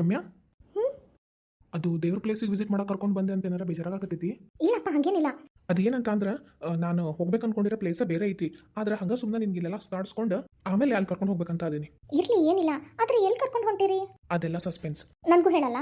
ರಮ್ಯಾ? ಅದು ದೇವ್ರ ಪ್ಲೇಸಿಗೆ ವಿಸಿಟ್ ಮಾಡಕ್ಕೆ ಕರ್ಕೊಂಡು ಬಂದೆ ಅಂತ ಏನಾರ ಬೇಜಾರಾಗತ್ತೈತಿ ಇಲ್ಲಪ್ಪ ಹಂಗೇನಿಲ್ಲ. ಅದೇನಂತ ಅಂದ್ರೆ ನಾನು ಹೋಗ್ಬೇಕು ಅನ್ಕೊಂಡಿರೋ ಪ್ಲೇಸ ಬೇರೆ ಐತಿ. ಆದ್ರೆ ಹಂಗ ಸುಮ್ಮನೆ ನಿನ್ಗೆ ಇಲ್ಲೆಲ್ಲ ಸುತ್ತಾಡಿಸ್ಕೊಂಡು ಆಮೇಲೆ ಅಲ್ಲಿ ಕರ್ಕೊಂಡು ಹೋಗ್ಬೇಕಂತ ಅದೀನಿ. ಇರ್ಲಿ ಏನಿಲ್ಲ. ಆದ್ರೆ ಎಲ್ಲಿ ಕರ್ಕೊಂಡು ಹೊಂಟಿರಿ? ಅದೆಲ್ಲ ಸಸ್ಪೆನ್ಸ್ ನನಗೂ ಹೇಳಲ್ಲ.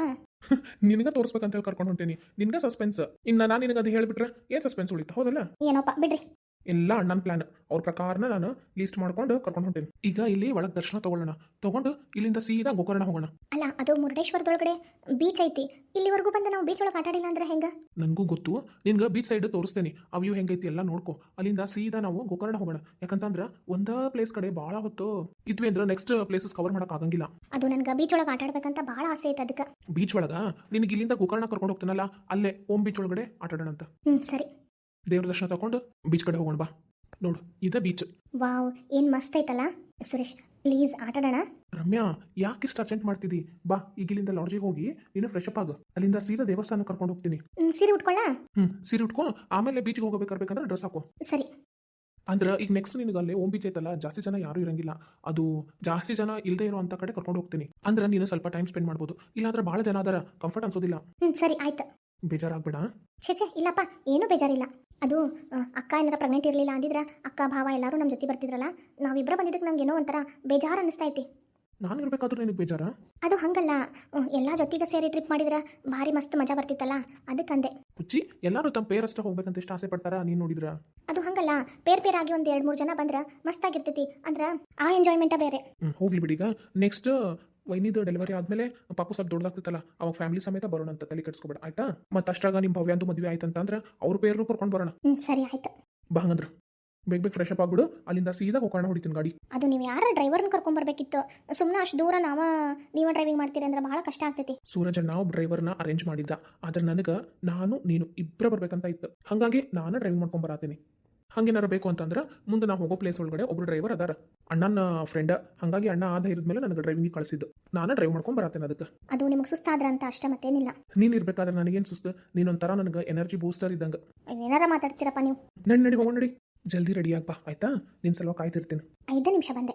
ನಿನಗ ತೋರಿಸ್ಬೇಕಂತ ಹೇಳಿ ಕರ್ಕೊಂಡು ಹೊಂಟೇನಿ. ನಿನ್ಗ ಸಸ್ಪೆನ್ಸ್ ಇನ್ನ ನಾನು ನಿನಗೆ ಅದು ಹೇಳ್ಬಿಟ್ರೆ ಏನ್ ಸಸ್ಪೆನ್ಸ್ ಉಳಿತಾ? ಹೌದಲ್ಲ? ಏನೋಪ್ಪ ಬಿಡ್ರಿ. ಎಲ್ಲ ಅಣ್ಣನ ಪ್ಲಾನ್ ಅವ್ರ ಪ್ರಕಾರನ ನಾನು ಲೀಸ್ಟ್ ಮಾಡ್ಕೊಂಡು ಕರ್ಕೊಂಡು ಹೊಂಟೇನಿ. ಈಗ ಇಲ್ಲಿ ಒಳಗೆ ದರ್ಶನ ತಗೊಳ್ಳೋಣ. ತಗೊಂಡು ಇಲ್ಲಿಂದ ಸೀದಾ ಗೋಕರ್ಣ ಹೋಗೋಣ. ಅಲ್ಲ ಅದು ಮುರುಡೇಶ್ವರದೊಳಗಡೆ ಬೀಚ್ ಐತಿ. ಇಲ್ಲಿವರೆಗೂ ಬಂದು ನಾವು ಬೀಚ್ ಒಳಗೆ ಆಟಾಡಿಲ್ಲ ಅಂದ್ರೆ ಹೆಂಗ? ನನಗೂ ಗೊತ್ತು. ನಿನ್ಗೆ ಬೀಚ್ ಸೈಡ್ ತೋರಿಸ್ತೇನೆ. ಆ ವ್ಯೂ ಹೆಂಗೈತಿ ಎಲ್ಲ ನೋಡ್ಕೊ. ಅಲ್ಲಿಂದ ಸೀದಾ ನಾವು ಗೋಕರ್ಣ ಹೋಗೋಣ. ಯಾಕಂತಂದ್ರೆ ಒಂದ ಪ್ಲೇಸ್ ಕಡೆ ಭಾಳ ಹೊತ್ತು ಇದ್ವಿ ಅಂದ್ರೆ ನೆಕ್ಸ್ಟ್ ಪ್ಲೇಸಸ್ ಕವರ್ ಮಾಡಕ್ ಆಗಂಗಿಲ್ಲ. ಅದು ನನ್ಗೆ ಬೀಚ್ ಒಳಗೆ ಆಟಾಡ್ಬೇಕಂತ ಭಾಳ ಆಸೆ ಐತೆ ಅದಕ್ಕೆ ಬೀಚ್ ಒಳಗ? ನಿನಗೆ ಇಲ್ಲಿಂದ ಗೋಕರ್ಣ ಕರ್ಕೊಂಡು ಹೋಗ್ತಾನಲ್ಲ ಅಲ್ಲೇ ಓಮ್ ಬೀಚ್ ಒಳಗಡೆ ಆಟಾಡೋಣ ಅಂತ ಹ್ಞೂ ಸರಿ. ದೇವ್ರ ದರ್ಶನ ತಗೊಂಡು ಬೀಚ್ ಕಡೆ ಹೋಗೋಣ ಬಾ. ನೋಡು ಇದ ಬೀಚ್ ವಾವ್ ಏನು ಮಸ್ತ್ ಐತಲ್ಲ? ಸುರೇಶ್ ಪ್ಲೀಸ್ ಆಟಾಡೋಣ ರಮ್ಯಾ ಯಾಕೆ ಇಷ್ಟ ಅರ್ಜೆಂಟ್ ಮಾಡ್ತಿದ್ದಿ ಬಾ ಈಗ ಇಲ್ಲಿಂದ ಲಾಡ್ಜಿಗೆ ಹೋಗಿ ನೀನು ಫ್ರೆಶ್ ಅಪ್ ಆಗ. ಅಲ್ಲಿಂದ ಸೀದಾ ದೇವಸ್ಥಾನ ಕರ್ಕೊಂಡು ಹೋಗ್ತೀನಿ. ಹ್ಮ್, ಸೀರೆ ಉಟ್ಕೊಳ್ಳ ಹ್ಮ್ ಸೀರೆ ಉಟ್ಕೊಂಡು ಆಮೇಲೆ ಬೀಚ್ಗೆ ಹೋಗ್ಬೇಕಂದ್ರೆ ಡ್ರೆಸ್ ಹಾಕೋ. ಸರಿ. ಅಂದ್ರೆ ಈಗ ನೆಕ್ಸ್ಟ್ ನಿನಗೆ ಅಲ್ಲಿ ಓಂ ಬೀಚ್ ಐತಲ್ಲ ಜಾಸ್ತಿ ಜನ ಯಾರು ಇರಂಗಿಲ್ಲ. ಅದು ಜಾಸ್ತಿ ಜನ ಇಲ್ಲದೆ ಇರೋ ಅಂತ ಕಡೆ ಕರ್ಕೊಂಡು ಹೋಗ್ತೀನಿ. ಅಂದ್ರೆ ನೀನು ಸ್ವಲ್ಪ ಟೈಮ್ ಸ್ಪೆಂಡ್ ಮಾಡ್ಬೋದು. ಇಲ್ಲಾಂದ್ರೆ ಭಾಳ ಜನ ಅದರ ಕಂಫರ್ಟ್ ಅನ್ಸೋದಿಲ್ಲ. ಹ್ಞೂ ಸರಿ ಆಯ್ತು. ಬೇಜಾರಾಗ್ಬೇಡ. ಛೇ ಛೇ ಇಲ್ಲಪ್ಪ ಏನೂ ಬೇಜಾರಿಲ್ಲ. ಅದು ಅಕ್ಕ ಏನಾರ ಪ್ರೆಗ್ನೆಂಟ್ ಇರಲಿಲ್ಲ ಅಂದಿದ್ರೆ ಅಕ್ಕ ಭಾವ ಎಲ್ಲರೂ ನಮ್ಮ ಜೊತೆ ಬರ್ತಿದ್ರಲ್ಲ ನಾವಿಬ್ಬರ ಬಂದಿದ್ದಕ್ಕೆ ನಂಗೆ ಏನೋ ಒಂಥರ ಬೇಜಾರು ಅನ್ನಿಸ್ತಾ ಐತಿ ನಾನು ಇರಬೇಕಾದ್ರೂ ನಿನಗೆ ಬೇಜಾರ? ಅದು ಹಂಗಲ್ಲ ಎಲ್ಲ ಜೊತೆಗೆ ಸೇರಿ ಟ್ರಿಪ್ ಮಾಡಿದ್ರೆ ಭಾರಿ ಮಸ್ತ್ ಮಜಾ ಬರ್ತಿತ್ತಲ್ಲ ಅದಕ್ಕಂದೆ ಹುಚ್ಚಿ ಎಲ್ಲರೂ ತಮ್ಮ ಪೇರ್ ಅಷ್ಟೇ ಹೋಗ್ಬೇಕಂತ ಎಷ್ಟು ಆಸೆ ಪಡ್ತಾರ ನೀನು ನೋಡಿದ್ರ? ಅದು ಹಂಗಲ್ಲ ಪೇರ್ ಪೇರ್ ಆಗಿ ಒಂದು ಎರಡು ಮೂರು ಜನ ಬಂದ್ರೆ ಮಸ್ತಾಗಿರ್ತೈತಿ ಅಂದ್ರೆ ಆ ಎಂಜಾಯ್ಮೆಂಟ ಬೇರೆ. ಹೋಗ್ಲಿ ಬಿಡಿಗ ನೆಕ್ಸ್ಟ್ ವೈನಿದು ಡೆಲಿವರಿ ಆದ್ಮೇಲೆ ಪಾಪು ಸ್ವಲ್ಪ ದೊಡ್ಡದಾಗ್ತಿತ್ತಲ್ಲ ಅವಾಗ ಫ್ಯಾಮಿಲಿ ಸಮೇತ ಬರೋಣ ಅಂತ ತಲೆ ಕೆಡಿಸ್ಕೊಬೇಡ ಆಯ್ತಾ? ಮತ್ತೆ ಅಷ್ಟಾಗ ನಿಮ್ಮ ಭವ್ಯಾಂದು ಮದುವೆ ಆಯ್ತು ಅಂತಂದ್ರೆ ಅವ್ರ ಪೇರು ಕರ್ಕೊಂಡು ಬರೋಣ. ಸರಿ ಆಯ್ತು. ಬಾ ಹಂಗಂದ್ರೆ. ಬೇಗ ಬೇಗ ಫ್ರೆಶ್ ಅಪ್ ಆಗ್ಬಿಡು ಅಲ್ಲಿಂದ ಸೀದಾ ಗೋಕರ್ಣ ಹೊಡಿತೀನಿ ಗಾಡಿ. ಅದು ನೀವು ಯಾರ ಡ್ರೈವರ್ನ ಕರ್ಕೊಂಬರ್ಬೇಕಿತ್ತು ಸುಮ್ಮನೆ ಅಷ್ಟು ದೂರ ನಾವ ನೀವ ಡ್ರೈವಿಂಗ್ ಮಾಡ್ತೀರಿ ಅಂದ್ರೆ ಬಹಳ ಕಷ್ಟ ಆಗ್ತೈತಿ. ಸೂರಜ್ ನಾವು ಡ್ರೈವರ್ನ ಅರೇಂಜ್ ಮಾಡಿದ್ದ. ಆದ್ರೆ ನನಗೆ ನಾನು ನೀನು ಇಬ್ಬರ ಬರ್ಬೇಕಂತ ಇತ್ತು. ಹಂಗಾಗಿ ನಾನು ಡ್ರೈವಿಂಗ್ ಮಾಡ್ಕೊಂಡ್ ಬರತ್ತೀನಿ ಹಂಗೇನಾರ ಬೇಕು ಅಂತಂದ್ರೆ ಮುಂದೆ ನಾವು ಹೋಗೋ ಪ್ಲೇಸ್ ಒಳಗಡೆ ಒಬ್ರು ಡ್ರೈವರ್ ಅದಾರ. ಅಣ್ಣನ ಫ್ರೆಂಡ್ ಹಾಗಾಗಿ ಅಣ್ಣ ಆದ ಇರಿದ ಮೇಲೆ ನನಗೆ ಡ್ರೈವಿಂಗ್ ಕಳಿಸಿದ್ದು. ನಾನು ಡ್ರೈವ್ ಮಾಡ್ಕೊಂಡು ಬರತ್ತೇನೆ ಅದಕ್ಕೆ. ಅದು ನಿಮಗೆ ಸುಸ್ತಾದ್ರ ಅಂತ ಅಷ್ಟೇ ಮತ್ತೇನಿಲ್ಲ. ನೀನು ಇರ್ಬೇಕಾದ್ರೆ ನನಗೇನು ಸುಸ್ತು? ನೀನೊಂಥರ ನನಗೆ ಎನರ್ಜಿ ಬೂಸ್ಟರ್ ಇದ್ದಂಗೆ. ಏನಾರ ಮಾತಾಡ್ತೀರಪ್ಪ ನೀವು? ನಡಿ ನಡಿ ಹೋಗೋಣ ನಡಿ. ಜಲ್ದಿ ರೆಡಿ ಆಗ್ಬಾ ಆಯ್ತಾ? ನಿನ್ನ ಸಲುವಾಗಿ ಕಾಯ್ತಿರ್ತೀನಿ. ಐದು ನಿಮಿಷ ಬಂದೆ.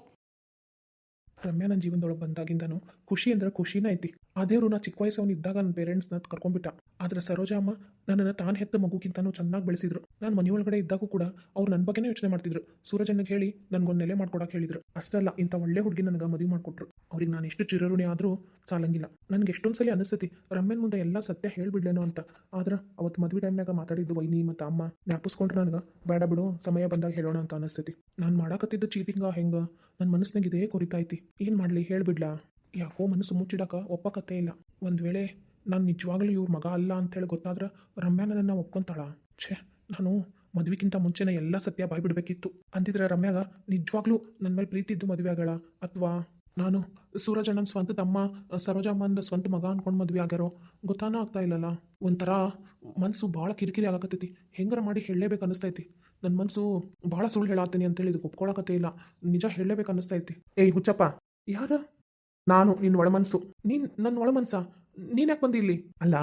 ರಮ್ಯಾ ನನ್ನ ಜೀವನದೊಳಗೆ ಬಂದಾಗಿಂದನು ಖುಷಿ ಅಂದ್ರೆ ಖುಷಿನ ಐತಿ. ಆ ದೇವರು ನಾ ಚಿಕ್ಕ ವಯಸ್ಸವನಿದ್ದಾಗ ನನ್ನ ಪೇರೆಂಟ್ಸ್ನ ಕರ್ಕೊಂಡ್ಬಿಟ್ಟ. ಆದ್ರೆ ಸರೋಜಾ ಅಮ್ಮ ನನ್ನನ್ನು ತಾನು ಹೆತ್ತ ಮಗುಗಿಂತನೂ ಚೆನ್ನಾಗಿ ಬೆಳೆಸಿದ್ರು. ನಾನು ಮನೆಯೊಳಗಡೆ ಇದ್ದಾಗೂ ಕೂಡ ಅವ್ರು ನನ್ನ ಬಗ್ಗೆನೇ ಯೋಚನೆ ಮಾಡ್ತಿದ್ರು. ಸೂರಜನಿಗೆ ಹೇಳಿ ನನಗೊಂದು ನೆಲೆ ಮಾಡ್ಕೊಡಕ್ಕೆ ಹೇಳಿದ್ರು. ಅಷ್ಟಲ್ಲ, ಇಂಥ ಒಳ್ಳೆ ಹುಡುಗಿ ನನಗೆ ಮದುವೆ ಮಾಡಿಕೊಟ್ರು. ಅವ್ರಿಗೆ ನಾನು ಎಷ್ಟು ಚಿರಋಣಿ ಆದರೂ ಸಾಲಂಗಿಲ್ಲ. ನನಗೆ ಎಷ್ಟೊಂದು ಸಲ ಅನಿಸ್ತೈತಿ, ರಮ್ಯನ್ ಮುಂದೆ ಎಲ್ಲ ಸತ್ಯ ಹೇಳಿಬಿಡ್ಲೇನೋ ಅಂತ. ಆದ್ರೆ ಅವತ್ತು ಮದುವೆ ಟೈಮ್ನಾಗ ಮಾತಾಡಿದ್ದು ವೈನಿ ಮತ್ತು ಅಮ್ಮ ಜ್ಞಾಪಿಸ್ಕೊಂಡ್ರೆ ನನಗೆ ಬೇಡ ಬಿಡು, ಸಮಯ ಬಂದಾಗ ಹೇಳೋಣ ಅಂತ ಅನಿಸ್ತೈತಿ. ನಾನು ಮಾಡಾಕತ್ತಿದ್ದು ಚೀಟಿಂಗ ಹೆಂಗ? ನನ್ನ ಮನಸ್ಸಿನಾಗ ಇದೇ ಕೊರಿತೈತಿ ಏನು ಮಾಡಲಿ ಹೇಳ್ಬಿಡ್ಲಾ? ಯಾಕೋ ಮನಸ್ಸು ಮುಚ್ಚಿಡಕ ಒಪ್ಪಕತ್ತೇ ಇಲ್ಲ. ಒಂದು ವೇಳೆ ನಾನು ನಿಜವಾಗ್ಲೂ ಇವ್ರ ಮಗ ಅಲ್ಲ ಅಂತೇಳಿ ಗೊತ್ತಾದ್ರೆ ರಮ್ಯಾ ನನ್ನ ಒಪ್ಕೊಂತಾಳ. ಛೇ, ನಾನು ಮದುವೆಗಿಂತ ಮುಂಚೆನೇ ಎಲ್ಲ ಸತ್ಯ ಬಾಯ್ಬಿಡ್ಬೇಕಿತ್ತು. ಅಂತಿದ್ರೆ ರಮ್ಯಾಗ ನಿಜವಾಗ್ಲೂ ನನ್ನ ಮೇಲೆ ಪ್ರೀತಿ ಇದ್ದು ಮದುವೆ ಆಗಳ ಅಥವಾ ನಾನು ಸೂರಜಣ್ಣನ ಸ್ವಂತ ತಮ್ಮ ಸರೋಜಮ್ಮನ ಸ್ವಂತ ಮಗ ಅನ್ಕೊಂಡು ಮದುವೆ ಆಗ್ಯಾರೋ? ಗೊತ್ತಾನ ಆಗ್ತಾ ಇಲ್ಲಲ್ಲ ಒಂಥರ ಮನಸ್ಸು ಭಾಳ ಕಿರಿಕಿರಿ ಆಗಕತ್ತೈತಿ. ಹೆಂಗಾರ ಮಾಡಿ ಹೇಳಲೇಬೇಕು ಅನಿಸ್ತೈತಿ ನನ್ನ ಮನಸ್ಸು ಭಾಳ ಸುಳ್ಳು ಹೇಳಾತೀನಿ ಅಂತೇಳಿ ಇದಕ್ಕೆ ಒಪ್ಕೊಳಕತ್ತೇ ಇಲ್ಲ. ನಿಜ ಹೇಳಲೇಬೇಕು ಅನಿಸ್ತೈತಿ ಏಯ್ ಹುಚ್ಚಪ್ಪ, ಯಾರ? ನಾನು ನಿನ್ನ ಒಳ ಮನಸ್ಸು ನೀನ್ ನನ್ನ ಒಳ ಮನ್ಸ ನೀನ್ ಯಾಕೆ ಬಂದಿ ಇಲ್ಲಿ? ಅಲ್ಲ,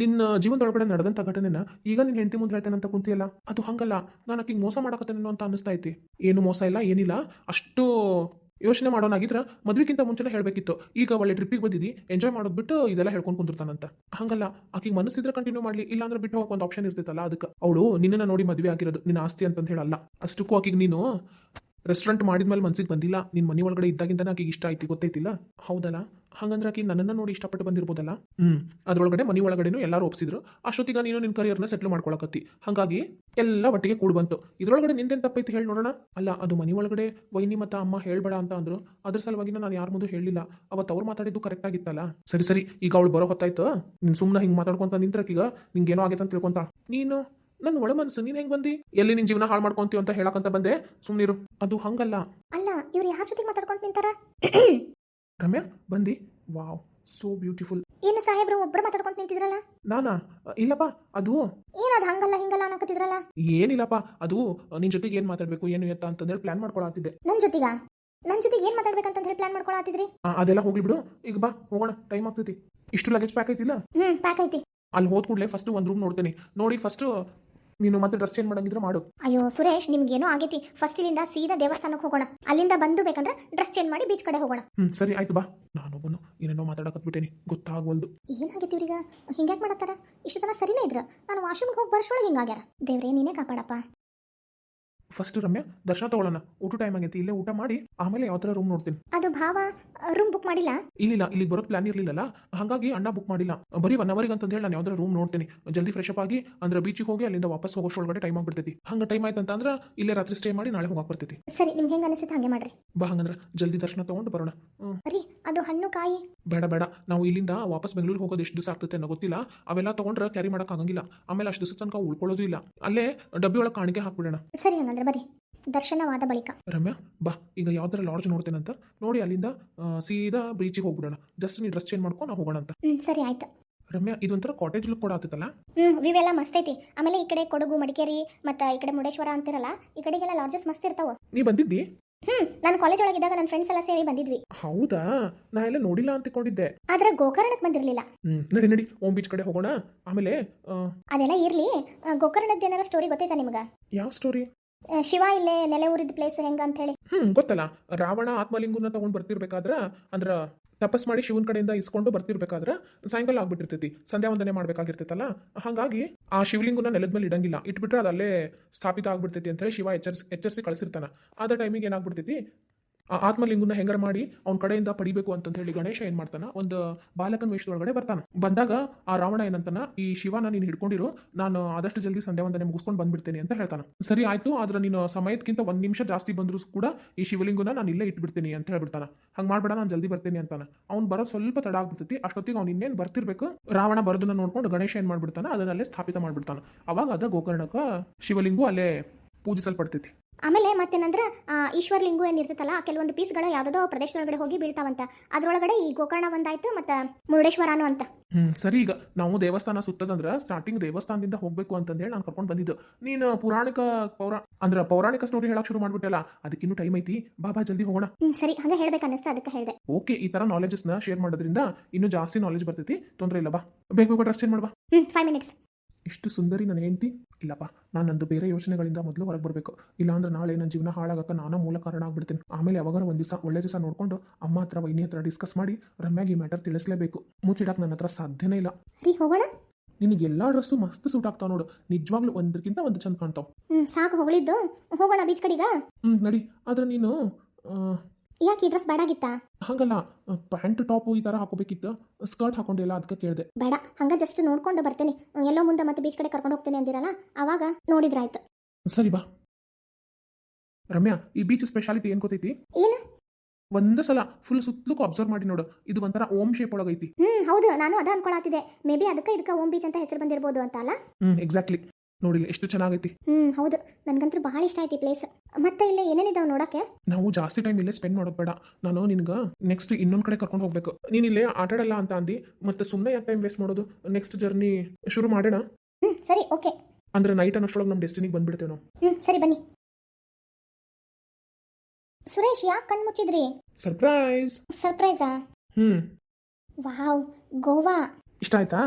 ನಿನ್ನ ಜೀವನದೊಳಗಡೆ ನಡೆದಂಥ ಘಟನೆನ ಈಗ ನಿನ್ನ ಹೆಂಡತಿ ಮುಂದೆ ಹೇಳ್ತೇನೆ ಕುಂತಿಯಲ್ಲ? ಅದು ಹಂಗಲ್ಲ. ನಾನು ಆಕಿಗೆ ಮೋಸ ಮಾಡಕತ್ತೇನೋ ಅಂತ ಅನಿಸ್ತಾ ಐತಿ ಏನು ಮೋಸ ಇಲ್ಲ, ಏನಿಲ್ಲ. ಅಷ್ಟು ಯೋಚನೆ ಮಾಡೋನಾಗಿದ್ರ ಮದ್ವೆಗಿಂತ ಮುಂಚೆನೇ ಹೇಳಬೇಕಿತ್ತು. ಈಗ ಒಳ್ಳೆ ಟ್ರಿಪ್ಪಿಗೆ ಬಂದಿದ್ದಿ ಎಂಜಾಯ್ ಮಾಡೋದು ಬಿಟ್ಟು ಇದೆಲ್ಲ ಹೇಳ್ಕೊಂಡು ಕುಂದಿರ್ತಾನಂತ. ಹಂಗಲ್ಲ. ಆಕಿಗೆ ಮನಸ್ಸಿದ್ರೆ ಕಂಟಿನ್ಯೂ ಮಾಡಲಿ, ಇಲ್ಲಾಂದ್ರೆ ಬಿಟ್ಟು ಹೋಗೋ ಒಂದು ಆಪ್ಷನ್ ಇರ್ತೈತಲ್ಲ ಅದಕ್ಕೆ. ಅವಳು ನಿನ್ನನ್ನು ನೋಡಿ ಮದುವೆ ಆಗಿರೋದು, ನಿನ್ನ ಆಸ್ತಿ ಅಂತಂದು ಹೇಳಲ್ಲ. ಅಷ್ಟಕ್ಕೂ ಆಕಿಗೆ ನೀನು ರೆಸ್ಟೋರೆಂಟ್ ಮಾಡಿದ್ಮೇಲೆ ಮನ್ಸಿಗೆ ಬಂದಿಲ್ಲ. ನಿನ್ನ ಮನೆ ಒಳಗಡೆ ಇದ್ದಾಗಿಂದ ಆಕೆಗೆ ಇಷ್ಟ ಆಯ್ತು, ಗೊತ್ತೈತಿಲ್ಲ? ಹೌದಲ್ಲ? ಹಾಗಂದ್ರೆ ಆಕಿ ನನ್ನನ್ನು ನೋಡಿ ಇಷ್ಟಪಟ್ಟು ಬಂದಿರ್ಬೋದಲ್ಲ? ಹ್ಞೂ ಅದರೊಳಗಡೆ ಮನೆ ಒಳಗಡೆನೂ ಎಲ್ಲರೂ ಒಪ್ಸಿದ್ರು. ಅಷ್ಟೊತ್ತಿಗೆ ನೀನು ನಿನ್ನ ಕರಿಯರ್ನ ಸೆಟ್ಲ್ ಮಾಡ್ಕೊಳಕತ್ತಿ. ಹಾಗಾಗಿ ಎಲ್ಲ ಒಟ್ಟಿಗೆ ಕೂಡ್ ಬಂತು. ಇದರೊಳಗಡೆ ನಿಂದೇನು ತಪ್ಪೈತಿ ಹೇಳಿ ನೋಡೋಣ? ಅಲ್ಲ, ಅದು ಮನೆ ಒಳಗಡೆ ವೈನಿ ಮತ್ತು ಅಮ್ಮ ಹೇಳ್ಬೇಡ ಅಂತ ಅಂದರು. ಅದ್ರ ಸಲುವಾಗಿ ನಾನು ಯಾರ ಮುಂದೆ ಹೇಳಿಲ್ಲ ಅವತ್ತು ಅವ್ರು ಮಾತಾಡಿದ್ದು ಕರೆಕ್ಟ್ ಆಗಿತ್ತಲ್ಲ? ಸರಿ ಸರಿ. ಈಗ ಅವಳು ಬರೋ ಹೊತ್ತಾಯ್ತು. ನೀನು ಸುಮ್ಮನೆ ಹಿಂಗೆ ಮಾತಾಡ್ಕೊಂತ ನಿಂತ್ರಕ್ಕೀಗ ನಿಂಗೆ ಏನೋ ಆಗೈತೆ ಅಂತ ತಿಳ್ಕೊಂತ. ನೀನು? ನನ್ನ ಒಳ ಮನಸ್ಸು ನೀನ್ ಹೆಂಗ್ ಬಂದಿ? ಎಲ್ಲಿ ನಿನ್ ಜೀವನ ಹಾಳು ಮಾಡ್ಕೊಂತೀವಿ ಅಂತ ಹೇಳಕಂತ ಬಂದೆ. ಸುಮ್ನಿರು ಅದು ಹಂಗಲ್ಲ. ಅಲ್ಲ ಇವ್ರು ಯಾರ ಜೊತೆಗೆ ಮಾತಾಡ್ಕೊಂತ ನಿಂತಾರ? ರಮ್ಯಾ ಬಂದಿ. Wow so beautiful. ಏನು ಸಾಹೇಬ್ರು ಒಬ್ರು ಮಾತಾಡ್ಕೊಂತ ನಿಂತಿದ್ರಲ್ಲ? ನಾನಾ? ಇಲ್ಲಪ್ಪ ಅದು. ಏನದ ಹಂಗಲ್ಲ ಹಿಂಗಲ್ಲ ಅನ್ನಕತ್ತಿದ್ರಲ್ಲ? ಏನಿಲ್ಲಪ್ಪ ಅದು ನಿನ್ ಜೊತೆಗೆ ಏನ್ ಮಾತಾಡ್ಬೇಕು ಏನು ಎತ್ತ ಅಂತಂದೇಳಿ ಪ್ಲಾನ್ ಮಾಡ್ಕೊಳತ್ತಿದ್ದೆ ನನ್ ಜೊತೆಗ? ನನ್ ಜೊತೆಗೆ ಏನು ಮಾತಾಡ್ಬೇಕಂತ ಹೇಳಿ ಪ್ಲಾನ್ ಮಾಡ್ಕೊಳತ್ತಿದ್ರಿ ಅದೆಲ್ಲ ಹೋಗ್ಲಿ ಬಿಡು. ಈಗ ಬಾ ಹೋಗೋಣ. ಟೈಮ್ ಆಗ್ತೈತಿ. ಇಷ್ಟು ಲಗೇಜ್ ಪ್ಯಾಕ್ ಐತಿಲ್ಲ? ಹ್ಮ್ ಪ್ಯಾಕ್ ಐತಿ. ಅಲ್ಲಿ ಹೋದ್ ಕೂಡಲೇ ಫಸ್ಟ್ ಒಂದು ರೂಮ್ ನೋಡ್ತೇನೆ. ನೋಡಿ ಫಸ್ಟ್ ನೀನು ಮತ್ತೆ ಡ್ರೆಸ್ ಚೇಂಜ್ ಮಾಡಂಗಿದ್ರೆ ಮಾಡು. ಅಯ್ಯೋ ಸುರೇಶ್ ನಿಮ್ಗೇನೋ ಆಗೈತಿ. ಫಸ್ಟ್ ಇಲ್ಲಿಂದ ಸೀದಾ ದೇವಸ್ಥಾನಕ್ಕೆ ಹೋಗೋಣ. ಅಲ್ಲಿಂದ ಬಂದು ಬೇಕಂದ್ರೆ ಡ್ರೆಸ್ ಚೇಂಜ್ ಮಾಡಿ ಬೀಚ್ ಕಡೆ ಹೋಗೋಣ. ಹ್ಮ್ ಸರಿ ಆಯ್ತು ಬಾ. ನಾನೊಬ್ಬನು ಏನೇನೋ ಮಾತಾಡಕತ್ಬಿಟ್ಟೇನಿ ಗೊತ್ತಾಗ್ವಲ್ದು. ಏನಾಗೈತಿ ಇವ್ರೀಗ? ಹಿಂಗ್ಯಾಕ್ ಮಾಡತ್ತಾರ? ಇಷ್ಟು ತನ ಸರಿನೇ ಇದ್ರ? ನಾನು ವಾಶ್ರೂಮ್ಗೆ ಹೋಗಿ ಬರ್ಸೊಳಗೆ ಹಿಂಗಾಗ್ಯಾರ. ದೇವ್ರೇ ನೀನೇ ಕಾಪಾಡಪ್ಪ. ಫಸ್ಟ್ ರಮ್ಯಾ ದರ್ಶನ ತಗೊಳ್ಳೋಣ. ಊಟ ಟೈಮ್ ಆಗೈತಿ ಇಲ್ಲೇ ಊಟ ಮಾಡಿ ಆಮೇಲೆ ಯಾವ ತರ ರೂಮ್ ನೋಡ್ತೀನಿ. ಅದು ಭಾವ ರೂಮ್ ಬುಕ್ ಮಾಡಿಲ್ಲ? ಇಲ್ಲಿಲ್ಲ ಇಲ್ಲಿಗೆ ಬರೋದು ಪ್ಲಾನ್ ಇರಲಿಲ್ಲಲ್ಲ? ಹಾಗಾಗಿ ಅಣ್ಣ ಬುಕ್ ಮಾಡಿಲ್ಲ. ಬರೀ ಒನ್ ಅವರಿಗೆ ಅಂತ ಹೇಳಿ ನಾನು ಯಾವ್ದಾರ ರೂಮ್ ನೋಡ್ತೀನಿ. ಜಲ್ದಿ ಫ್ರೆಶ್ ಅಪ್ ಆಗಿ ಅಂದ್ರೆ ಬೀಚಿಗೆ ಹೋಗಿ ಅಲ್ಲಿಂದ ವಾಪಸ್ ಹೋಗೋಷ್ಟೊಳಗಡೆ ಟೈಮ್ ಆಗ್ಬಿಡ್ತೈತಿ. ಹಂಗೆ ಟೈಮ್ ಆಯ್ತು ಅಂತಂದ್ರೆ ಇಲ್ಲೇ ರಾತ್ರಿ ಸ್ಟೇ ಮಾಡಿ ನಾಳೆ ಹೋಗಕ್ಕೆ ಬರ್ತೈತಿ. ಸರಿ ನಿಮ್ಗೆ ಹೆಂಗೆ ಅನಿಸುತ್ತೆ ಹಾಗೆ ಮಾಡ್ರಿ. ಬಾ ಹಂಗಂದ್ರೆ ಜಲ್ದಿ ದರ್ಶನ ತಗೊಂಡು ಬರೋಣ. ರೀ ಅದು ಹಣ್ಣು ಕಾಯಿ. ಬೇಡ ಬೇಡ. ನಾವು ಇಲ್ಲಿಂದ ವಾಪಸ್ ಬೆಂಗಳೂರಿಗೆ ಹೋಗೋದು ಎಷ್ಟು ದಿವಸ ಆಗ್ತೈತೆ ಅನ್ನೋ ಗೊತ್ತಿಲ್ಲ. ಅವೆಲ್ಲ ತಗೊಂಡ್ರೆ ಕ್ಯಾರಿ ಮಾಡಕ್ ಆಗಂಗಿಲ್ಲ. ಆಮೇಲೆ ಅಷ್ಟು ದಿವಸ ತನಕ ಉಳ್ಕೊಳ್ಳೋದು ಇಲ್ಲ. ಅಲ್ಲೇ ಡಬ್ಬಿ ಒಳಗೆ ಕಾಣಿಕೆ ಹಾಕ್ಬಿಡೋಣ. ಸರಿ ಹಂಗಂದ್ರೆ ಬರೀ ದರ್ಶನವಾದ ಬಳಿಕ. ರಮ್ಯಾ ಬಾ. ಈಗ ಯಾವ್ದಾರ ಲಾಡ್ಜ್ ನೋಡ್ತೇನಂತ ನೋಡಿ ಅಲ್ಲಿಂದ ಆ, ಸೀದಾ ಬೀಚಿಗೆ ಹೋಗ್ಬಿಡೋಣ. ಜಸ್ಟ್ ನೀ ಡ್ರೆಸ್ ಚೇಂಜ್ ಮಾಡ್ಕೊಂಡು ನಾವು ಹೋಗೋಣ ಅಂತ. ಹ್ಞೂ ಸರಿ ಆಯ್ತು. ರಮ್ಯಾ ಇದೊಂಥರ ಕಾಟೇಜ್ ಲುಕ್ ಕೂಡ ಆಗ್ತೈತಲ್ಲ ಹ್ಞೂ ಇವೆಲ್ಲ ಎಲ್ಲ ಮಸ್ತ್ ಐತಿ. ಆಮೇಲೆ ಈ ಕಡೆ ಕೊಡಗು ಮಡಿಕೇರಿ ಮತ್ತು ಈ ಕಡೆ ಮುರುಡೇಶ್ವರ ಅಂತಿರಲ್ಲ ಈ ಕಡೆಗೆಲ್ಲ ಲಾಡ್ಜಸ್ ಮಸ್ತ್ ಇರ್ತಾವ. ನೀ ಬಂದಿದ್ದಿ? ಹ್ಞೂ ನಾನು ಕಾಲೇಜ್ ಒಳಗಿದ್ದಾಗ ನನ್ನ ಫ್ರೆಂಡ್ಸ್ ಎಲ್ಲ ಸೇರಿ ಬಂದಿದ್ವಿ. ಹೌದಾ? ನಾ ಎಲ್ಲ ನೋಡಿಲ್ಲ ಅಂತ ಕೊಂಡಿದ್ದೆ ಆದ್ರೆ ಗೋಕರ್ಣಕ್ಕೆ ಬಂದಿರಲಿಲ್ಲ. ಹ್ಮ್ ನಡಿ ನಡಿ ಓಂ ಬೀಚ್ ಕಡೆ ಹೋಗೋಣ. ಆಮೇಲೆ ಆ, ಅದೆಲ್ಲ ಇರ್ಲಿ. ಗೋಕರ್ಣದ ಏನಾರ ಸ್ಟೋರಿ ಗೊತ್ತೈತಾ ನಿಮಗೆ? ಯಾವ ಸ್ಟೋರಿ ಶಿವ ಇಲ್ಲೇ ನೆಲೆ ಊರಿದ ಪ್ಲೇಸ್ ಹೆಂಗ ಅಂತ ಹೇಳಿ ಹ್ಮ್, ಗೊತ್ತಲ್ಲ. ರಾವಣ ಆತ್ಮಲಿಂಗನ ತಗೊಂಡ್ ಬರ್ತಿರ್ಬೇಕಾದ್ರ ಅಂದ್ರ ತಪಸ್ ಮಾಡಿ ಶಿವನ್ ಕಡೆಯಿಂದ ಇಸ್ಕೊಂಡು ಬರ್ತಿರ್ಬೇಕಾದ್ರ ಸಾಯಂಕಾಲ ಆಗ್ಬಿಟ್ಟಿರ್ತೈತಿ. ಸಂಧ್ಯಾ ವಂದನೆ ಮಾಡ್ಬೇಕಾಗಿರ್ತೈತಲ್ಲ. ಹಾಗಾಗಿ ಆ ಶಿವಲಿಂಗನ ನೆಲದ ಮೇಲೆ ಇಡಂಗಿಲ್ಲ. ಇಟ್ಬಿಟ್ರೆ ಅದು ಅಲ್ಲೇ ಸ್ಥಾಪಿತ ಆಗ್ಬಿಡ್ತೈತಿ ಅಂತ ಹೇಳಿ ಶಿವ ಎಚ್ಚರಿಸಿ ಎಚ್ಚರಿಸಿ ಕಳಿಸಿರ್ತಾನ. ಅದ ಟೈಮಿಗೆ ಏನಾಗ್ಬಿಡ್ತೈತಿ? ಆ ಆತ್ಮಲಿಂಗನ ಹೆಂಗಾರ ಮಾಡಿ ಅವ್ನ ಕಡೆಯಿಂದ ಪಡಿಬೇಕು ಅಂತ ಹೇಳಿ ಗಣೇಶ ಏನ್ ಮಾಡ್ತಾನ? ಒಂದು ಬಾಲಕನ ವೇಷದೊಳಗಡೆ ಬರ್ತಾನ. ಬಂದಾಗ ಆ ರಾವಣ ಏನಂತಾನ, ಈ ಶಿವನ ನೀನು ಹಿಡ್ಕೊಂಡಿರು, ನಾನು ಆದಷ್ಟು ಜಲ್ದಿ ಸಂಧ್ಯಾ ವಂದನೆ ಮುಗಿಸ್ಕೊಂಡು ಬಂದ್ಬಿಡ್ತೇನೆ ಅಂತ ಹೇಳ್ತಾನ. ಸರಿ ಆಯ್ತು, ಆದ್ರೆ ನೀನು ಸಮಯಕ್ಕಿಂತ ಒಂದ್ ನಿಮಿಷ ಜಾಸ್ತಿ ಬಂದ್ರು ಕೂಡ ಈ ಶಿವಲಿಂಗನ ನಾನು ಇಲ್ಲೇ ಇಟ್ಬಿಡ್ತೀನಿ ಅಂತ ಹೇಳ್ಬಿಡ್ತಾನ. ಹಂಗ್ ಮಾಡ್ಬೇಡ, ನಾನು ಜಲ್ದಿ ಬರ್ತೀನಿ ಅಂತಾನ. ಅವ್ನು ಬರೋ ಸ್ವಲ್ಪ ತಡ ಆಗ್ಬಿಡ್ತೈತಿ, ಅಷ್ಟೊತ್ತಿಗೆ ಅವ್ನು ಇನ್ನೇನು ಬರ್ತಿರ್ಬೇಕು? ರಾವಣ ಬರೋದನ್ನ ನೋಡ್ಕೊಂಡು ಗಣೇಶ ಏನ್ ಮಾಡ್ಬಿಡ್ತಾನ, ಅದನ್ನಲ್ಲೇ ಸ್ಥಾಪಿತ ಮಾಡ್ಬಿಡ್ತಾನ. ಅವಾಗ ಅದ ಗೋಕರ್ಣಕ ಶಿವಲಿಂಗು ಅಲ್ಲೇ ಪೂಜಿಸಲ್ಪಡ್ತೈತಿ. ಆಮೇಲೆ ಮತ್ತೇನಂದ್ರೆ ಆ, ಈಶ್ವರ್ ಲಿಂಗು ಏನು ಇರ್ತೈತಲ್ಲ ಕೆಲವೊಂದು ಪೀಸ್ಗಳು ಯಾವುದೋ ಪ್ರದೇಶದೊಳಗಡೆ ಹೋಗಿ ಬೀಳ್ತಾವಂತ ಅದ್ರೊಳಗಡೆ ಈ ಗೋಕರ್ಣ ಒಂದಾಯ್ತು ಮತ್ತು ಮುರುಡೇಶ್ವರನು ಅಂತ. ಹ್ಮ್ ಸರಿ ಈಗ ನಾವು ದೇವಸ್ಥಾನ ಸುತ್ತದಂದ್ರ ಸ್ಟಾರ್ಟಿಂಗ್ ದೇವಸ್ಥಾನದಿಂದ ಹೋಗ್ಬೇಕು ಅಂತಂದೇಳಿ ನಾನು ಕರ್ಕೊಂಡು ಬಂದಿದ್ದು. ನೀನು ಪುರಾಣಿಕ ಪೌರ ಅಂದ್ರ ಪೌರಾಣಿಕ ಸ್ಟೋರಿ ಹೇಳಕ್ ಶುರು ಮಾಡ್ಬಿಟ್ಟಲ್ಲ ಅದಕ್ಕಿನ್ನೂ ಟೈಮ್ ಐತಿ. ಬಾಬಾ ಜಲ್ದಿ ಹೋಗೋಣ. ಹ್ಮ್ ಸರಿ. ಹಂಗೆ ಹೇಳ್ಬೇಕು ಅನ್ನಿಸ್ತಾ ಅದಕ್ಕೆ ಹೇಳಿದೆ. ಓಕೆ ಈ ತರ ನಾಲೆಜಸ್ನ ಶೇರ್ ಮಾಡೋದ್ರಿಂದ ಇನ್ನೂ ಜಾಸ್ತಿ ನಾಲೆಜ್ ಬರ್ತೈತಿ. ತೊಂದರೆ ಇಲ್ಲ ಬಾ. ಬೇಗ ಬೇಗ ಡ್ರೆಸ್ ಚೇಂಜ್ ಮಾಡ್ಬಾ ಹ್ಮ್ ಫೈವ್ ಮಿನಿಟ್ಸ್ ಇಷ್ಟು ಸುಂದರಿ ನನ್ನ ಹೆಂಡತಿ? ಇಲ್ಲಪ್ಪ ನಾನು ನಂದು ಬೇರೆ ಯೋಚನೆಗಳಿಂದ ಮೊದಲು ಹೊರಗೆ ಬರಬೇಕು. ಇಲ್ಲಾಂದ್ರೆ ನಾಳೆ ನನ್ನ ಜೀವನ ಹಾಳಾಗಕ್ಕೆ ನಾನು ಮೂಲ ಕಾರಣ ಆಗ್ಬಿಡ್ತೀನಿ. ಆಮೇಲೆ ಯಾವಾಗಾರ ಒಂದು ದಿವಸ ಒಳ್ಳೆ ದಿವಸ ನೋಡ್ಕೊಂಡು ಅಮ್ಮ ಹತ್ರ ವೈನಿ ಹತ್ರ ಡಿಸ್ಕಸ್ ಮಾಡಿ ರಮ್ಯಾಗಿ ಈ ಮ್ಯಾಟರ್ ತಿಳಿಸ್ಲೇಬೇಕು. ಮುಚ್ಚಿಡಕ್ಕೆ ನನ್ನ ಹತ್ರ ಸಾಧ್ಯನೇ ಇಲ್ಲ. ಹೋಗೋಣ? ನಿನಗೆ ಎಲ್ಲಾ ಡ್ರೆಸ್ಸು ಮಸ್ತ್ ಸೂಟ್ ಆಗ್ತಾವ ನೋಡು. ನಿಜವಾಗ್ಲೂ ಒಂದಕ್ಕಿಂತ ಒಂದು ಚಂದ ಕಾಣ್ತಾವ. ಸಾಕು ಹೊಗಳಿದ್ದು. ಹೋಗೋಣ ಬೀಚ್ ಕಡೆಗ? ಹ್ಮ್ ನಡಿ. ಆದ್ರೆ ನೀನು ಆ, ಯಾಕೆ ಈ ಡ್ರೆಸ್ ಬೇಡಾಗಿತ್ತಾ? ಹಂಗಲ್ಲ ಪ್ಯಾಂಟ್ ಟಾಪು ಈ ಥರ ಹಾಕೋಬೇಕಿತ್ತು ಸ್ಕರ್ಟ್ ಹಾಕೊಂಡಿಲ್ಲ ಅದಕ್ಕೆ ಕೇಳಿದೆ. ಬೇಡ ಹಂಗ ಜಸ್ಟ್ ನೋಡ್ಕೊಂಡು ಬರ್ತೇನೆ. ಎಲ್ಲೋ ಮುಂದೆ ಮತ್ತೆ ಬೀಚ್ ಕಡೆ ಕರ್ಕೊಂಡು ಹೋಗ್ತೇನೆ ಅಂದಿರಲ್ಲ ಅವಾಗ ನೋಡಿದ್ರಾಯ್ತು. ಸರಿ ಬಾ. ರಮ್ಯಾ ಈ ಬೀಚ್ ಸ್ಪೆಷಾಲಿಟಿ ಏನ್ ಗೊತ್ತೈತಿ? ಏನು? ಒಂದೇ ಸಲ ಫುಲ್ ಸುತ್ತಲೂ ಅಬ್ಸರ್ವ್ ಮಾಡಿ ನೋಡು. ಇದು ಒಂಥರ ಓಮ್ ಶೇಪ್ ಒಳಗೈತಿ. ಹ್ಮ್ ಹೌದು ನಾನು ಅದ ಅನ್ಕೊಳ್ಳಾತಿದೆ ಮೇ ಬಿ ಅದಕ್ಕೆ ಇದಕ್ಕೆ ಓಮ್ ಬೀಚ್ ಅಂತ ಹೆಸರು ಬಂದಿರಬಹುದು ಅಂತ ಅಲ್ಲ? ಹ್ಮ್ ಎಕ್ಸಾಕ್ಟ್ಲಿ ನೋಡಿಲ್ಲ ಎಷ್ಟು ಚೆನ್ನಾಗೈತಿ. ಹ್ಮ್ ಹೌದು. ನನಗಂತೂ ಬಹಳ ಇಷ್ಟ ಆಯ್ತು ಪ್ಲೇಸ್ ಮತ್ತೆ ಇಲ್ಲೇ ಏನೇನಿದಾವ್ ನೋಡಕ್ಕೆ? ನಾವು ಜಾಸ್ತಿ ಟೈಮ್ ಇಲ್ಲೇ ಸ್ಪೆಂಡ್ ಮಾಡೋದು ಬೇಡ. ನಾನು ನಿನ್ಗೆ ನೆಕ್ಸ್ಟ್ ಇನ್ನೊಂದ್ ಕಡೆ ಕರ್ಕೊಂಡು ಹೋಗ್ಬೇಕು. ನೀನ್ ಇಲ್ಲೇ ಆಟಾಡಲ್ಲ ಅಂತ ಅಂದಿ ಮತ್ತೆ ಸುಮ್ಮನೆ ಯಾಕೆ ಟೈಮ್ ವೇಸ್ಟ್ ಮಾಡೋದು? ನೆಕ್ಸ್ಟ್ ಜರ್ನಿ ಶುರು ಮಾಡೋಣ? ಹ್ಮ್ ಸರಿ ಓಕೆ ಅಂದ್ರೆ ನೈಟ್ ಅನ್ನೋಷ್ಟೊಳಗೆ ನಮ್ಮ ಡೆಸ್ಟಿನಿಗೆ ಬಂದ್ಬಿಡ್ತೇವೆ ನಾವು. ಹ್ಮ್ ಸರಿ ಬನ್ನಿ. ಸುರೇಶ್ ಯಾಕೆ ಕಣ್ಣು ಮುಚ್ಚಿದ್ರಿ? ಸರ್ಪ್ರೈಸ್ ಸರ್ಪ್ರೈಸಾ ಹ್ಮ್. ವಾವ್ ಗೋವಾ. ಇಷ್ಟ ಆಯ್ತಾ?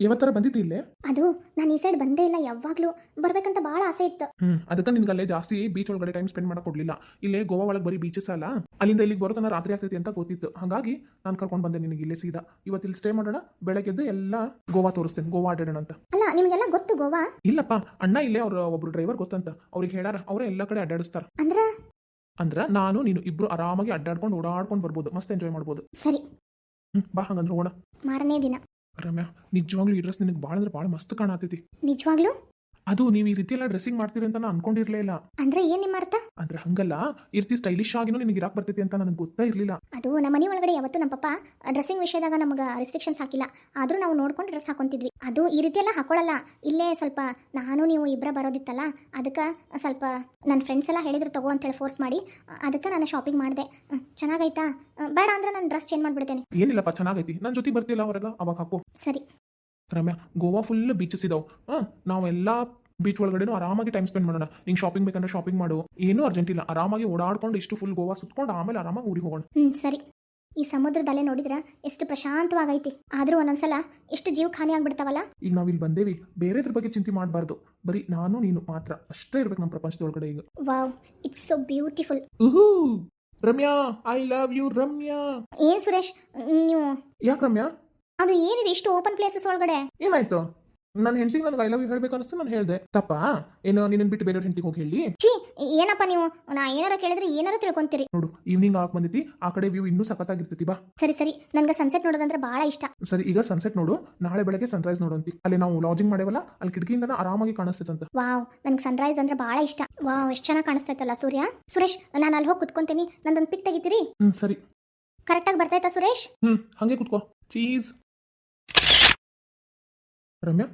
ಯಾವತ್ತರ ಬಂದಿತ್ತು ಇಲ್ಲೇ? ಅದು ನಾನು ಈ ಸೈಡ್ ಬಂದೇ ಇಲ್ಲ ಯಾವಾಗ್ಲೂ. ಬರ್ಬೇಕಂತ ಬಹಳ ಆಸೆ ಇತ್ತು. ಹ್ಮ್ ಅದಕ್ಕೆ ನಿನ್ಗೆ ಅಲ್ಲೇ ಜಾಸ್ತಿ ಬೀಚ್ ಒಳಗಡೆ ಟೈಮ್ ಸ್ಪೆಂಡ್ ಮಾಡಕ್ ಕೊಡ್ಲಿಲ್ಲ. ಇಲ್ಲೇ ಗೋವಾ ಒಳಗೆ ಬರೀ ಬೀಚಸ್ ಅಲ್ಲ? ಅಲ್ಲಿಂದ ಇಲ್ಲಿಗೆ ಬರೋತನ ರಾತ್ರಿ ಆಗ್ತೈತಿ ಅಂತ ಗೊತ್ತಿತ್ತು. ಹಾಗಾಗಿ ನಾನು ಕರ್ಕೊಂಡು ಬಂದೆ ನಿನಗೆ ಇಲ್ಲೇ ಸೀದಾ. ಇವತ್ತು ಇಲ್ಲಿ ಸ್ಟೇ ಮಾಡೋಣ ಬೆಳಗ್ಗೆದ್ದು ಎಲ್ಲ ಗೋವಾ ತೋರಿಸ್ತೇನೆ ಗೋವಾ ಆಡೋಣ ಅಂತ. ಅಲ್ಲ ನಿಮಗೆಲ್ಲ ಗೊತ್ತು ಗೋವಾ? ಇಲ್ಲಪ್ಪ ಅಣ್ಣ ಇಲ್ಲೇ ಅವ್ರ ಒಬ್ರು ಡ್ರೈವರ್ ಗೊತ್ತಂತ. ಅವ್ರಿಗೆ ಹೇಳಾರ ಅವರೇ ಎಲ್ಲ ಕಡೆ ಅಡ್ಡಾಡಿಸ್ತಾರ. ಅಂದ್ರ? ಅಂದ್ರ ನಾನು ನೀನು ಇಬ್ರು ಆರಾಮಾಗಿ ಅಡ್ಡಾಡ್ಕೊಂಡು ಓಡಾಡ್ಕೊಂಡು ಬರ್ಬೋದು ಮಸ್ತ್ ಎಂಜಾಯ್ ಮಾಡ್ಬೋದು. ಸರಿ. ಹ್ಮ್ ಬಾ ಹಂಗಂದ್ರೆ ಹೋಗೋಣ. ಮಾರನೇ ದಿನ. ರಮ್ಯಾ ನಿಜವಾಗ್ಲೂ ಈ ಡ್ರೆಸ್ ನಿನಗೆ ಭಾಳ ಅಂದ್ರೆ ಭಾಳ ಮಸ್ತ್ ಕಾಣತೈತಿ ನಿಜವಾಗ್ಲೂ? ಅದು ನೀವು ಈ ರೀತಿ ಎಲ್ಲ ಡ್ರೆಸ್ಸಿಂಗ್ ಮಾಡ್ತೀರಿ ಅಂತ ನಾನು ಅನ್ಕೊಂಡಿರ್ಲೇ ಇಲ್ಲ. ಅಂದ್ರೆ ಏನ್ ನಿಮ್ಮ ಅರ್ಥ? ಅಂದ್ರೆ ಹಂಗಲ್ಲ ಈ ರೀತಿ ಸ್ಟೈಲಿಶ್ ಆಗಿನೂ ನಿನಗೆ ಇರಾಕ್ ಬರ್ತೈತಿ ಅಂತ ನನಗೆ ಗೊತ್ತೇ ಇರಲಿಲ್ಲ. ಅದು ನಮ್ಮ ಮನೆ ಒಳಗಡೆ ಯಾವತ್ತೂ ನಮ್ಮ ಪಪ್ಪ ಡ್ರೆಸ್ಸಿಂಗ್ ವಿಷಯದಾಗ ನಮಗೆ ರೆಸ್ಟ್ರಿಕ್ಷನ್ಸ್ ಹಾಕಿಲ್ಲ. ಆದ್ರೂ ನಾವು ನೋಡ್ಕೊಂಡು ಡ್ರೆಸ್ ಹಾಕೊಂತಿದ್ವಿ. ಅದು ಈ ರೀತಿ ಎಲ್ಲ ಹಾಕೊಳ್ಳಲ್ಲ ಇಲ್ಲೇ ಸ್ವಲ್ಪ ನಾನು ನೀವು ಇಬ್ಬರ ಬರೋದಿತ್ತಲ್ಲ ಅದಕ್ಕೆ ಸ್ವಲ್ಪ ನನ್ನ ಫ್ರೆಂಡ್ಸ್ ಎಲ್ಲ ಹೇಳಿದ್ರು ತಗೋ ಅಂತೇಳಿ ಫೋರ್ಸ್ ಮಾಡಿ ಅದಕ್ಕೆ ನಾನು ಶಾಪಿಂಗ್ ಮಾಡಿದೆ. ಚೆನ್ನಾಗೈತಾ? ಬೇಡ ಅಂದ್ರೆ ನಾನು ಡ್ರೆಸ್ ಚೇಂಜ್ ಮಾಡ್ಬಿಡ್ತೇನೆ. ಏನಿಲ್ಲಪ್ಪ ಚೆನ್ನಾಗೈತಿ. ನನ್ನ ಜೊತೆ ಬರ್ತಿಲ್ಲ ಅವರೆಲ್ಲ ಅವಾಗ ಹಾಕು. ಸರಿ. ರಮ್ಯಾ ಗೋವಾ ಫುಲ್ ಬೀಚಸ್ ಇದಾವೆ. ಹಾಂ ನಾವೆಲ್ಲ ಬೀಚ್ ಒಳಗಡೆನೂ ಆರಾಮಾಗಿ ಟೈಮ್ ಸ್ಪೆಂಡ್ ಮಾಡೋಣ. ನಿಂಗೆ ಶಾಪಿಂಗ್ ಬೇಕಂದ್ರೆ ಶಾಪಿಂಗ್ ಮಾಡು. ಏನೂ ಅರ್ಜೆಂಟ್ ಇಲ್ಲ. ಆರಾಮಾಗಿ ಓಡಾಡ್ಕೊಂಡು ಇಷ್ಟು ಫುಲ್ ಗೋವಾ ಸುತ್ಕೊಂಡು ಆಮೇಲೆ ಆರಾಮಾಗಿ ಊರಿಗೆ ಹೋಗೋಣ. ಹ್ಞೂ ಸರಿ. ಈ ಸಮುದ್ರದ ಅಲೆ ನೋಡಿದ್ರ ಎಷ್ಟು ಪ್ರಶಾಂತವಾಗೈತಿ. ಆದ್ರೂ ಒಂದೊಂದ್ಸಲ ಎಷ್ಟು ಜೀವಕ್ಕೆ ಹಾನಿ ಆಗ್ಬಿಡ್ತಾವಲ್ಲ? ಈಗ ನಾವು ಇಲ್ಲಿ ಬಂದೇವಿ. ಬೇರೆದ್ರ ಬಗ್ಗೆ ಚಿಂತೆ ಮಾಡಬಾರ್ದು. ಬರೀ ನಾನು ನೀನು ಮಾತ್ರ. ಅಷ್ಟೇ ಇರ್ಬೇಕು ನಮ್ಮ ಪ್ರಪಂಚದೊಳಗಡೆ ಈಗ. Wow it's so beautiful ಉಹೂ! Ramya I love you Ramya. ಏನ್ ಸುರೇಶ್ ನೀವು ಯಾಕೆ ರಮ್ಯಾ? ಅದು ಏನಿದೆ? ಇಷ್ಟು ಓಪನ್ ಪ್ಲೇಸಸ್ ಒಳಗಡೆ? ಏನಾಯ್ತು? ನನ್ನ ಹೆಂಡತಿಗೆ ನನಗೆ ಐ ಲವ್ ಯು ಹೇಳಬೇಕು ಅನಿಸ್ತು ನಾನು ಹೇಳ್ದೆ. ತಪ್ಪಾ? ಏನು ನಿನ್ನ ಬಿಟ್ಟು ಬೇರೆಯವ್ರ ಹೆಂಡತಿಗೆ ಹೋಗಿ ಹೇಳಿ. ಛೀ ಏನಪ್ಪ ನೀವು? ನಾ ಏನಾರ ಕೇಳಿದ್ರೆ ಏನಾರ ತಿಳ್ಕೊಂತೀರಿ. ನೋಡು ಈವ್ನಿಂಗ್ ಆಗಿ ಬಂದಿತಿ ಆ ಕಡೆ ವ್ಯೂ ಇನ್ನೂ ಸಖತ್ತಾಗಿರ್ತೈತಿ ಬಾ. ಸರಿ ಸರಿ. ನನಗೆ ಸನ್ಸೆಟ್ ನೋಡೋದಂದ್ರೆ ಬಹಳ ಇಷ್ಟ. ಸರಿ ಈಗ ಸನ್ಸೆಟ್ ನೋಡು. ನಾಳೆ ಬೆಳಗ್ಗೆ ಸನ್ರೈಸ್ ನೋಡಂತಿ. ಅಲ್ಲಿ ನಾವು ಲಾಜಿಂಗ್ ಮಾಡೇವಲ್ಲ ಅಲ್ಲಿ ಕಿಟಕಿಯಿಂದ ಆರಾಮಾಗಿ ಕಾಣಿಸ್ತೈತಂತ. ವಾವ್ ನನಗೆ ಸನ್ರೈಸ್ ಅಂದ್ರೆ ಬಹಳ ಇಷ್ಟ. ವಾವ್ ಎಷ್ಟು ಚೆನ್ನಾಗಿ ಕಾಣಿಸ್ತೈತಲ್ಲ ಸೂರ್ಯ? ಸುರೇಶ್ ನಾನು ಅಲ್ಲಿ ಹೋಗಿ ಕುತ್ಕೊಂತೀನಿ. ನಂದೊಂದು ಪಿಕ್ ತೆಗಿತೀರಿ? ಹ್ಮ್ ಸರಿ. ಕರೆಕ್ಟಾಗಿ ಬರ್ತೈತಾ ಸುರೇಶ್? ಹ್ಮ್ ಹಂಗೆ ಕುತ್ಕೋ. ಚೀಸ್. ರಮ್ಯಾ?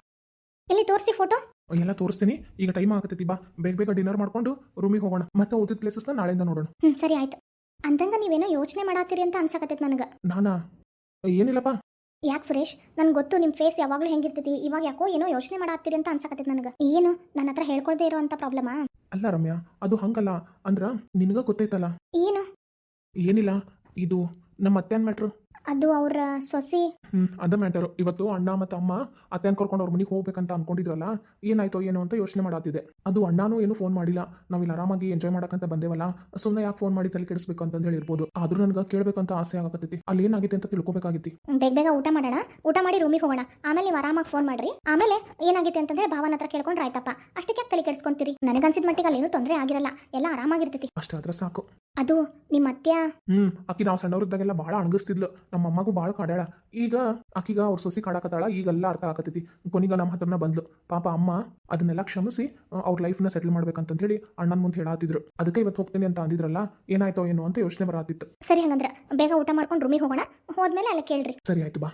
ಇಲ್ಲಿ ತೋರಿಸಿ ಫೋಟೋ ಎಲ್ಲ ತೋರಿಸ್ತೀನಿ. ಈಗ ಟೈಮ್ ಆಗತೈತಿ ಬಾ. ಬೇಗ ಬೇಗ ಡಿನ್ನರ್ ಮಾಡ್ಕೊಂಡು ರೂಮಿಗೆ ಹೋಗೋಣ. ಮತ್ತೆ ಉಳಿದ ಪ್ಲೇಸಸ್ನ ನಾಳೆಯಿಂದ ನೋಡೋಣ. ಹ್ಮ್ ಸರಿ ಆಯ್ತು. ಅಂದಂಗ ನೀವೇನೋ ಯೋಚನೆ ಮಾಡಾತೀರಿ ಅಂತ ಅನ್ಸಕತ್ತೈತೆ ನನಗೆ. ನಾನಾ? ಏನಿಲ್ಲಪ್ಪ. ಯಾಕೆ ಸುರೇಶ್? ನನ್ಗೆ ಗೊತ್ತು ನಿಮ್ಮ ಫೇಸ್ ಯಾವಾಗಲೂ ಹೆಂಗಿರ್ತೈತಿ. ಇವಾಗ ಯಾಕೋ ಏನೋ ಯೋಚನೆ ಮಾಡಾತೀರಿ ಅಂತ ಅನ್ಸಕತ್ತೈತೆ ನನಗೆ. ಏನು? ನನ್ನ ಹತ್ರ ಹೇಳ್ಕೊಳ್ದೇ ಇರೋಂಥ ಪ್ರಾಬ್ಲಮಾ ಅಲ್ಲ ರಮ್ಯಾ ಅದು ಹಂಗಲ್ಲ. ಅಂದ್ರ ನಿನಗ ಗೊತ್ತೈತಲ್ಲ. ಏನು? ಏನಿಲ್ಲ. ಇದು ನಮ್ಮ ಅತ್ತೆನ್ ಮ್ಯಾಟ್ರು ಅದು ಅವ್ರ ಸೊಸಿ. ಹ್ಮ್ ಅದ ಮ್ಯಾಟರ್. ಇವತ್ತು ಅಣ್ಣ ಮತ್ತು ಅಮ್ಮ ಅತ್ತೆನ್ ಕರ್ಕೊಂಡು ಅವ್ರ ಮನೆಗೆ ಹೋಗ್ಬೇಕಂತ ಅನ್ಕೊಂಡಿದ್ರಲ್ಲ ಏನಾಯ್ತೋ ಏನೋ ಅಂತ ಯೋಚನೆ ಮಾಡಾತಿದೆ ಅದು ಅಣ್ಣನೂ ಏನು ಫೋನ್ ಮಾಡಿಲ್ಲ. ನಾವಿಲ್ಲಿ ಆರಾಮಾಗಿ ಎಂಜಾಯ್ ಮಾಡಕ್ಕಂತ ಬಂದೇವಲ್ಲ ಸುಮ್ಮನೆ ಯಾಕೆ ಫೋನ್ ಮಾಡಿ ತಲೆ ಕೆಡಿಸ್ಬೇಕು ಅಂತ ಹೇಳಿರ್ಬೋದು. ಆದ್ರೂ ನನಗೆ ಕೇಳಬೇಕಂತ ಆಸೆ ಆಗತ್ತೈತಿ ಅಲ್ಲಿ ಏನಾಗಿದೆ ಅಂತ ತಿಳ್ಕೊಬೇಕಾಗಿತ್ತು. ಬೇಗ ಬೇಗ ಊಟ ಮಾಡೋಣ. ಊಟ ಮಾಡಿ ರೂಮಿಗೆ ಹೋಗೋಣ. ಆಮೇಲೆ ನೀವು ಆರಾಮಾಗಿ ಫೋನ್ ಮಾಡ್ರಿ. ಆಮೇಲೆ ಏನಾಗಿದೆ ಅಂತಂದ್ರೆ ಭಾವನ ಹತ್ರ ಕೇಳ್ಕೊಂಡ್ರೆ ಆಯ್ತಪ್ಪ ಅಷ್ಟಕ್ಕೆ ತಲೆ ಕೆಡಿಸ್ಕೊಂತೀರಿ? ನನಗನ್ಸಿದ ಮಟ್ಟಿಗೆ ಅಲ್ಲಿ ಏನೂ ತೊಂದರೆ ಆಗಿರಲ್ಲ. ಎಲ್ಲ ಆರಾಮಾಗಿರ್ತೈತಿ. ಅಷ್ಟಾದ್ರೆ ಸಾಕು. ಅದು ನಿಮ್ಮ ಅತ್ಯ ಹ್ಮ್ ಆಕಿ ನಾವು ಸಣ್ಣವ್ರದ್ದಾಗೆಲ್ಲ ಭಾಳ ಅಣಗಿಸ್ತಿದ್ಲು. ನಮ್ಮ ಅಮ್ಮಗೂ ಭಾಳ ಕಾಡ್ಯಾಳ. ಈಗ ಆಕಿಗ ಅವ್ರ ಸೊಸಿ ಕಾಡಾಕತ್ತಾಳ ಈಗೆಲ್ಲ ಅರ್ಥ ಆಗತ್ತೈತಿ ಕೊನಿಗ ನಮ್ಮ ಹತ್ರನ ಬಂದ್ಲು. ಪಾಪ ಅಮ್ಮ ಅದನ್ನೆಲ್ಲ ಕ್ಷಮಿಸಿ ಅವ್ರ ಲೈಫ್ನ ಸೆಟಲ್ ಮಾಡ್ಬೇಕಂತ ಹೇಳಿ ಅಣ್ಣನ ಮುಂದೆ ಹೇಳಾತಿದ್ರು. ಅದಕ್ಕೆ ಇವತ್ತು ಹೋಗ್ತೀನಿ ಅಂತ ಅಂದಿದ್ರಲ್ಲ ಏನಾಯ್ತೋ ಏನೋ ಅಂತ ಯೋಚನೆ ಬರಾತಿತ್ತು. ಸರಿ ಹಂಗಂದ್ರ ಬೇಗ ಊಟ ಮಾಡ್ಕೊಂಡು ರೂಮಿಗೆ ಹೋಗೋಣ. ಹೋದ್ಮೇಲೆ ಅಲ್ಲ ಕೇಳ್ರಿ. ಸರಿ ಆಯ್ತು ಬಾ.